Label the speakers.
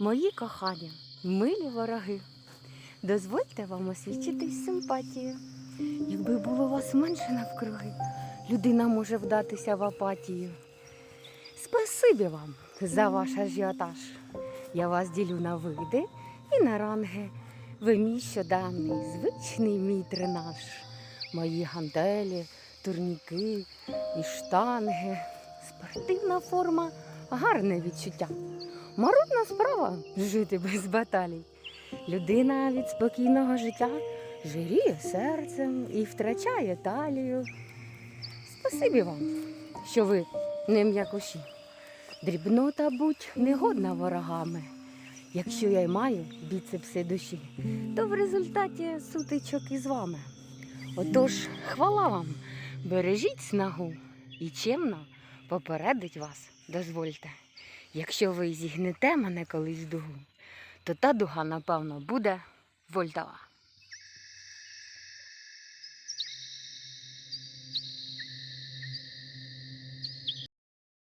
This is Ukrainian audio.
Speaker 1: Мої кохані, милі вороги, дозвольте вам освідчитись симпатією. Якби було вас менше навкруги, людина може вдатися в апатію. Спасибі вам за ваш ажіотаж. Я вас ділю на види і на ранги. Ви мій щоденний, звичний мій тренаж. Мої гантелі, турніки і штанги. Спортивна форма, гарне відчуття. Марудна справа жити без баталій. Людина від спокійного життя жиріє серцем і втрачає талію. Спасибі вам, що ви не м'якуші. Дрібнота будь негодна ворогами. Якщо я й маю біцепси душі, то в результаті сутичок із вами. Отож, хвала вам, бережіть снагу і чемно попередить вас, дозвольте. Якщо ви зігнете мене колись дугу, то та дуга, напевно, буде вольтова.